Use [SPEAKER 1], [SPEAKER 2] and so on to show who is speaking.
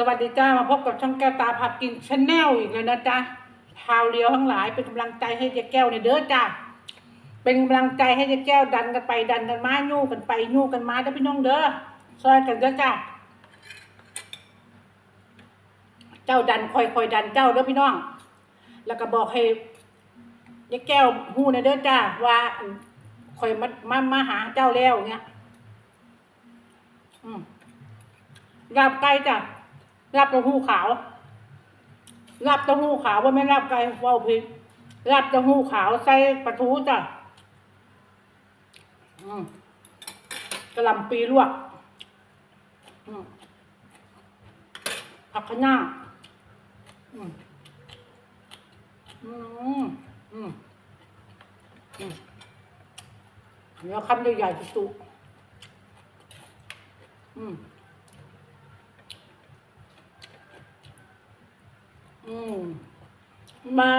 [SPEAKER 1] สวัสดีจ้ามาพบกับช่องแก้วตาผักกินชาแนลอีกแล้วนะจ๊ะชาวเลียวทั้งหลายเป็นกำลังใจให้ยายแก้วในเด้อจ้าเป็นกำลังใจให้ยายแก้วดันกันไปดันกันมายู่กันไปยู่กันมาเด้พี่น้องเด้อซอยกันเด้อจ้าเจ้าดันคอยคอยดันเจ้าเด้อพี่น้อง แล้วก็บอกให้ยายแก้วฮู้ในเด้อจ้าว่าคอยมามามาหาเจ้าแล้วเงี้ยอืมลาบไก่จ้ะ ลาบเต้าหู้ขาวลาบเต้าหู้ขาวว่าไม่นลาบไก่ว่าวผิดลาบเต้าหู้ขาวใส่ปลาทูจ้ะอืมกระลำปีลวกอืมผักคะน้าอืมอืมอืมอืมเนื้อคำใหญ่ๆจุกๆอืม อืมมา